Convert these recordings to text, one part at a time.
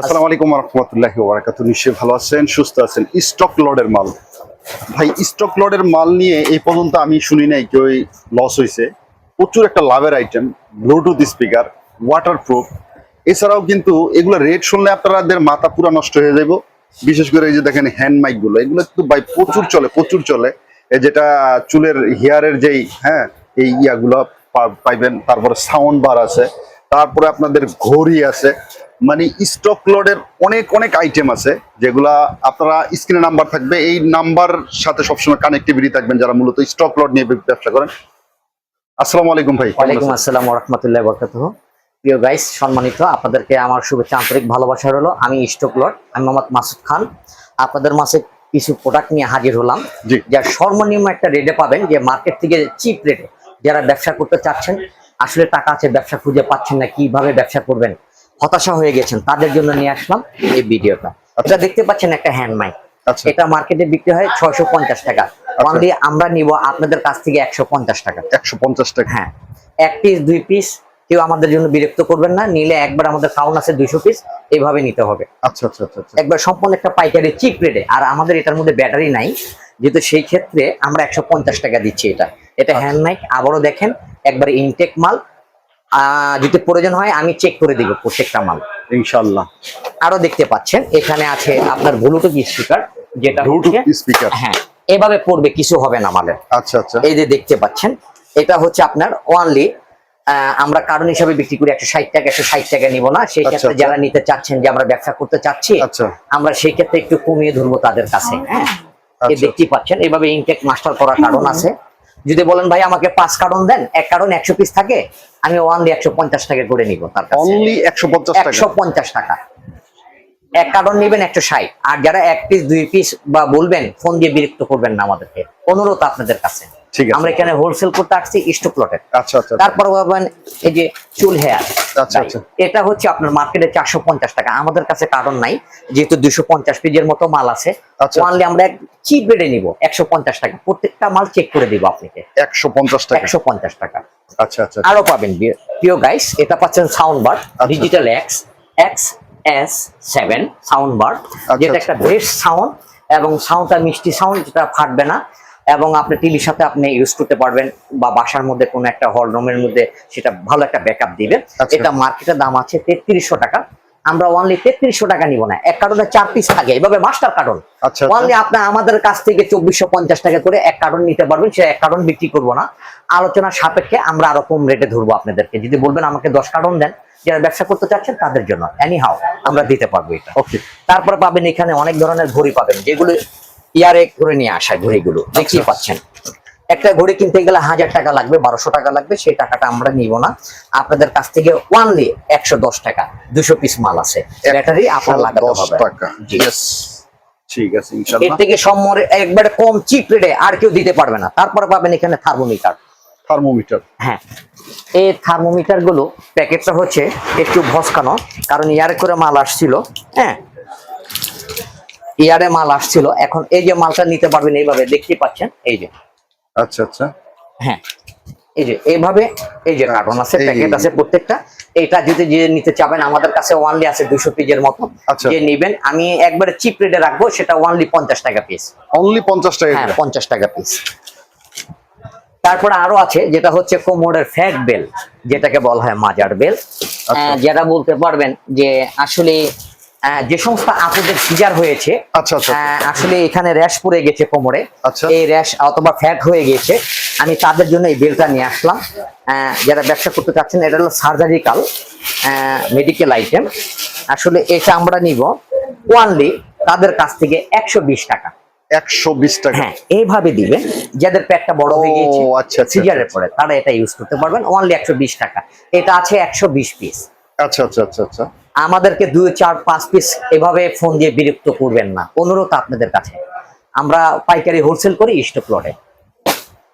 আসসালামু আলাইকুম রহমতুল্লাহি ওবরাকাতু নিশ্চয়ই ভালো আছেন, সুস্থ আছেন। স্টক লডের মাল। ভাই স্টক লডের মাল নিয়ে এই পর্যন্ত আমি শুনি নাই কেউ লস হয়েছে প্রচুর একটা লাভের আইটেম ব্লুটুথ স্পিকার ওয়াটারপ্রুফ এছাড়াও কিন্তু এগুলো রেট শুনলে আপনাদের মাথা পুরো নষ্ট হয়ে যাব বিশেষ করে এই যে দেখেন হ্যান্ড মাইকগুলো, এগুলো কিন্তু ভাই প্রচুর চলে প্রচুর চলে। যেটা চুলের হেয়ারের যেই হ্যাঁ এই ইয়াগুলো পাইবেন, তারপরে সাউন্ড বার আছে। তারপরে আপনাদের ঘড়ি আছে। মানে স্টক লোডের অনেক অনেক আইটেম আছে যেগুলা আপনারা স্ক্রিনে নাম্বার থাকবে। এই নাম্বার সাথে সবসময় কানেক্টিভিটি থাকবেন যারা মূলত স্টক লোড নিয়ে ব্যবসা করেন। আসসালামু আলাইকুম ভাই ওয়ালাইকুম আসসালাম রহমতুল্লাহ বরকাত প্রিয় গাইস সম্মানিত আপনাদেরকে আমার শুভেচ্ছা আন্তরিক ভালোবাসা হলো আমি স্টক লট আমি মোহাম্মদ মাসুদ খান। আপনাদের মাসে কিছু প্রোডাক্ট নিয়ে হাজির হলাম যা সর্বনিম্ন একটা রেটে পাবেন যে মার্কেট থেকে চিপ রেটে যারা ব্যবসা করতে চাচ্ছেন আসলে টাকা আছে ব্যবসা খুঁজে পাচ্ছেন না কীভাবে ব্যবসা করবেন? হতাশা হয়ে গেছেন তাদের জন্য নিয়ে আসলাম এই ভিডিওটা। এটা দেখতে পাচ্ছেন একটা হ্যান্ড মাইক আচ্ছা। এটা মার্কেটে বিক্রি হয় ছয়শো পঞ্চাশ টাকা। অনলি আমরা নিব আপনাদের কাছ থেকে একশো পঞ্চাশ টাকা। একশো পঞ্চাশ টাকা। হ্যাঁ এক পিস দুই পিস কেউ আমাদের জন্য বিরক্ত করবেন না নিলে একবার আমাদের কাউন্ট আছে দুইশো পিস এইভাবে নিতে হবে। আচ্ছা আচ্ছা আচ্ছা আচ্ছা। একবার সম্পূর্ণ একটা পাইকারি চিপ রেটে আর আমাদের এটার মধ্যে ব্যাটারি নাই যেহেতু সেই ক্ষেত্রে আমরা একশো পঞ্চাশ টাকা দিচ্ছি এটা। এটা হ্যান্ড মাইক আবারও দেখেন একবার ইনটেক মাল যদি প্রয়োজন হয় আমি চেক করে দিব প্রত্যেকটা মাল। ইনশাল্লাহ। আরও দেখতে পাচ্ছেন এখানে আছে আপনার ব্লুটুথ স্পিকার যেটা স্পিকার হ্যাঁ এভাবে পড়বে কিছু হবে না মালের। আচ্ছা আচ্ছা। এই যে দেখতে পাচ্ছেন এটা হচ্ছে আপনার ওয়ানলি আমরা কারণ হিসাবে বিক্রি করি একশো ষাট টাকা একশো ষাট টাকা নিব না। সেই আচ্ছা, ক্ষেত্রে আচ্ছা। যারা নিতে চাচ্ছেন যে আমরা ব্যবসা করতে চাচ্ছি আচ্ছা। আমরা সেই ক্ষেত্রে একটু কমিয়ে ধরবো তাদের কাছে হ্যাঁ। আচ্ছা। পাচ্ছেন এইভাবে ইনটেক মাস্টার করার কারণ আছে। যদি বলেন ভাই আমাকে পাঁচ কার্টন দেন এক কার্টন একশো পিস থাকে আমি ওয়ানলি একশো পঞ্চাশ টাকা করে নিব তার অনলি একশো পঞ্চাশ টাকা? একশো পঞ্চাশ টাকা। এক কার্টন নেবেন একশো ষাট। আর যারা এক পিস দুই পিস বা বলবেন ফোন দিয়ে বিরক্ত করবেন না আমাদেরকে। অনুরোধ আপনাদের কাছে। আমরা এখানে হোলসেল করতে আসছি স্টক লটের আচ্ছা আচ্ছা তারপর পাবেন এই যে চুল হেয়ার আচ্ছা, আচ্ছা। এটা হচ্ছে আপনার মার্কেটে চারশো পঞ্চাশ টাকা। আমাদের কাছে কারণ নাই যেহেতু দুশো পঞ্চাশ পিজের মতো মাল আছে। আচ্ছা। ওয়ানলি আমরা চিপ রেটে নিব একশো পঞ্চাশ টাকা। প্রত্যেকটা মাল চেক করে দিব আপনাকে। একশো পঞ্চাশ টাকা। একশো পঞ্চাশ টাকা। আচ্ছা আচ্ছা আরও পাবেন প্রিয় গাইস এটা পাচ্ছেন sound bar digital X X S seven sound bar যেটা আচ্ছা। একটা বেস্ট সাউন্ড এবং সাউন্ডটা মিষ্টি সাউন্ড যেটা ফাটবে না। এবং আপনি টিভির সাথে আপনি ইউজ করতে পারবেন বা বাসার মধ্যে কোনো একটা হল রুমের মধ্যে সেটা ভালো একটা ব্যাকআপ দিবে। আচ্ছা। এটা মার্কেটের দাম আছে তেত্রিশশো টাকা। আমরা অনলি তেত্রিশশো টাকা নিব না। এক কার্টনে চার পিস থাকে। এভাবে মাস্টার কার্টন। অনলি আপনি আমাদের কাছ থেকে চব্বিশশো পঞ্চাশ টাকা করে এক কার্টন নিতে পারবেন। সে এক কার্টন বিক্রি করব না। আলোচনার সাপেক্ষে আমরা আরও কম রেটে ধরবো আপনাদেরকে। যদি বলবেন আমাকে দশ কার্টন দেন যারা ব্যবসা করতে চাচ্ছেন তাদের জন্য। এনি হাও আমরা দিতে পারব এটা। ওকে তারপরে পাবেন এখানে অনেক ধরনের ঘড়ি পাবেন যেগুলো ইয়ারে করে নিয়ে আসা ঘড়িগুলো। দেখতেই আচ্ছা। পাচ্ছেন। একটা ঘড়ি কিনতে গেলে হাজার টাকা লাগবে বারোশো টাকা লাগবে সেই টাকাটা আমরা নিব না। আপনাদের কাছ থেকে ওয়ানলি একশো দশ টাকা দুশো পিস মাল আছে। ব্যাটারি আপনার লাগাতে হবে. ঠিক আছে এর থেকে সম্মরে একবারে কম চিপ রেটে আর কেউ দিতে পারবে না। তারপরে পাবেন এখানে থার্মোমিটার থার্মোমিটার হ্যাঁ। এই থার্মোমিটারগুলো প্যাকেটটা হচ্ছে একটু ভসকানো কারণ ইয়ারে করে মাল আসছিল। হ্যাঁ। ইয়ারে মাল আসছিল। এখন এই যে মালটা নিতে পারবেন এইভাবে দেখতে পাচ্ছেন? এই যে। আচ্ছা আচ্ছা। হ্যাঁ। এই যে এইভাবে এই যে কার্টন আছে প্যাকেট আছে প্রত্যেকটা। এটা যদি যে নিতে চাবেন আমাদের কাছে ওয়ানলি আছে দুশো পিজের মতো। আচ্ছা। যে নিবেন আমি একবারে চিপ রেটে রাখব সেটা ওয়ানলি পঞ্চাশ টাকা পিস অনলি পঞ্চাশ টাকা হ্যাঁ। পঞ্চাশ টাকা পিস তারপরে আরও আছে যেটা হচ্ছে কোমোডের ফ্যাট বেল যেটাকে বলা হয় মাজার বেল আচ্ছা। যারা বলতে পারবেন যে আসলে যে সমস্ত আপুদের সিজার হয়েছে আচ্ছা আচ্ছা আসলে এখানে র্যাশ পড়ে গেছে কোমরে। আচ্ছা। এই র্যাশ অথবা ফ্যাট হয়ে গেছে। আমি তাদের জন্য এই বেলটা নিয়ে আসলাম। যারা ব্যবসা করতে চাচ্ছেন এটা হলো সার্জারিক্যাল মেডিকেল আইটেম আসলে এটা আমরা নিব ওয়ানলি তাদের কাছ থেকে একশো বিশ টাকা। একশো বিশ টাকা। হ্যাঁ এইভাবে দিবেন। যাদের পেটটা বড় হয়ে ও, গিয়েছে আচ্ছা, আচ্ছা, সিজারের আচ্ছা। পরে তারা এটা ইউজ করতে পারবেন। অনলি একশো বিশ টাকা। এটা আছে একশো বিশ পিস আচ্ছা আচ্ছা আচ্ছা আচ্ছা। আমাদেরকে দুই, চার, পাঁচ পিস এভাবে ফোন দিয়ে বিরক্ত করবেন না। অনুরোধ আপনাদের কাছে। আমরা পাইকারি হোলসেল করি স্টক লটে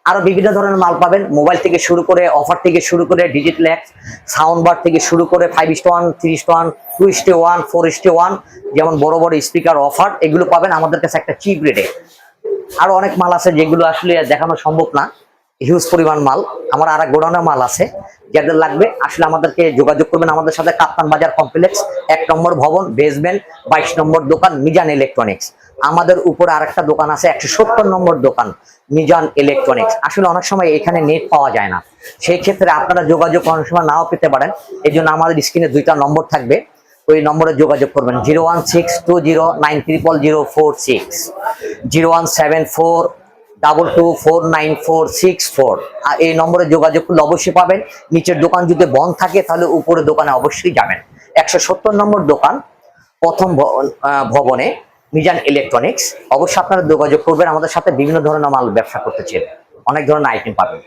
আরও বিভিন্ন ধরনের মাল পাবেন। মোবাইল থেকে শুরু করে অফার থেকে শুরু করে ডিজিটাল অ্যাক্স সাউন্ড বার থেকে শুরু করে five is to one three is to one two is to one four is to one যেমন বড় বড় স্পিকার অফার এগুলো পাবেন আমাদের কাছে একটা চিপ রেটে আরও অনেক মাল আছে যেগুলো আসলে দেখানো সম্ভব না। হিউজ পরিমাণ মাল। আমার আর এক গোডাউনে মাল আছে। যাদের লাগবে, আসলে আমাদেরকে যোগাযোগ করবেন আমাদের সাথে কাপ্তান বাজার কমপ্লেক্স, এক নম্বর ভবন বেসমেন্ট বাইশ নম্বর দোকান, মিজান ইলেকট্রনিক্স আমাদের উপরে আরেকটা দোকান আছে, একশো সত্তর নম্বর দোকান, মিজান ইলেকট্রনিক্স আসলে অনেক সময় এখানে নেট পাওয়া যায় না। সেই ক্ষেত্রে আপনারা যোগাযোগ অনেক সময় নাও পেতে পারেন। এই জন্য আমাদের স্ক্রিনে দুইটা নম্বর থাকবে, ওই নম্বরে যোগাযোগ করবেন। Zero one six two zero nine triple zero four six, zero one seven four double two four nine four six four আর এই নম্বরে যোগাযোগ করলে অবশ্যই পাবেন। নিচের দোকান যদি বন্ধ থাকে, তাহলে উপরে দোকানে অবশ্যই যাবেন। একশো সত্তর নম্বর দোকান, প্রথম ভবনে, মিজান ইলেকট্রনিক্স। অবশ্যই আপনারা যোগাযোগ করবেন। আমাদের সাথে বিভিন্ন ধরনের মাল ব্যবসা করতে চাইবেন। অনেক ধরনের আইটেম পাবেন।